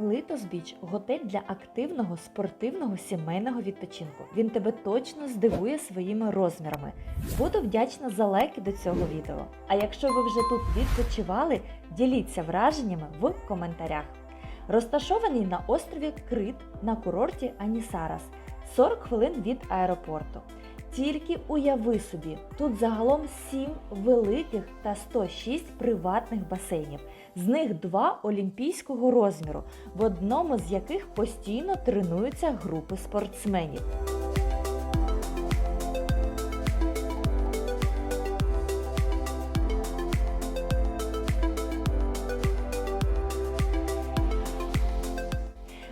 Литос Біч готель для активного спортивного сімейного відпочинку. Він тебе точно здивує своїми розмірами. Буду вдячна за лайки до цього відео. А якщо ви вже тут відпочивали, діліться враженнями в коментарях. Розташований на острові Крит на курорті Анісарас 40 хвилин від аеропорту. Тільки уяви собі, тут загалом 7 великих та 106 приватних басейнів. З них два олімпійського розміру, в одному з яких постійно тренуються групи спортсменів.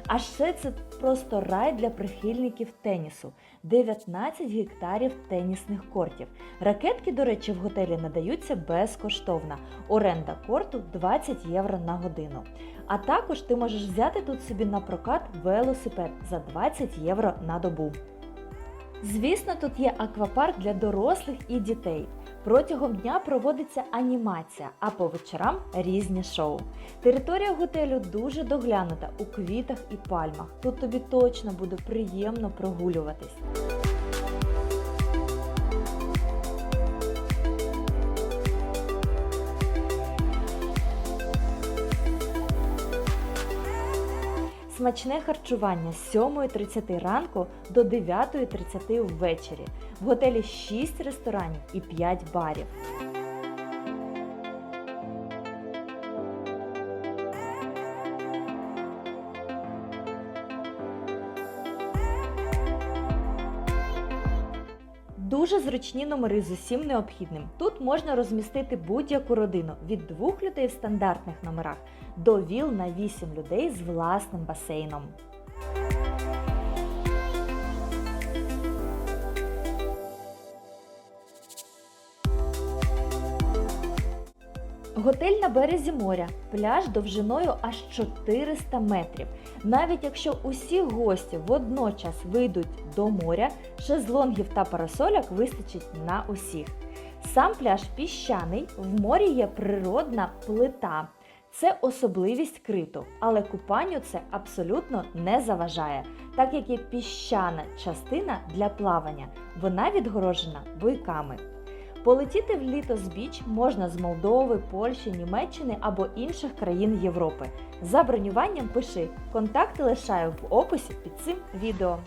А ще це просто рай для прихильників тенісу. 19 гектарів тенісних кортів. Ракетки, до речі, в готелі надаються безкоштовно. Оренда корту 20 євро на годину. А також ти можеш взяти тут собі на прокат велосипед за 20 євро на добу. Звісно, тут є аквапарк для дорослих і дітей. Протягом дня проводиться анімація, а по вечорам різні шоу. Територія готелю дуже доглянута у квітах і пальмах. Тут тобі точно буде приємно прогулюватись. Смачне харчування з 7.30 ранку до 9.30 ввечері. В готелі 6 ресторанів і 5 барів. Дуже зручні номери з усім необхідним. Тут можна розмістити будь-яку родину від двох людей в стандартних номерах до віл на 8 людей з власним басейном. Готель на березі моря, пляж довжиною аж 400 метрів. Навіть якщо усі гості водночас вийдуть до моря, шезлонгів та парасоляк вистачить на усіх. Сам пляж піщаний, в морі є природна плита. Це особливість криту, але купанню це абсолютно не заважає, так як є піщана частина для плавання. Вона відгорожена буйками. Полетіти в літо з Біч можна з Молдови, Польщі, Німеччини або інших країн Європи. За бронюванням пиши. Контакти лишаю в описі під цим відео.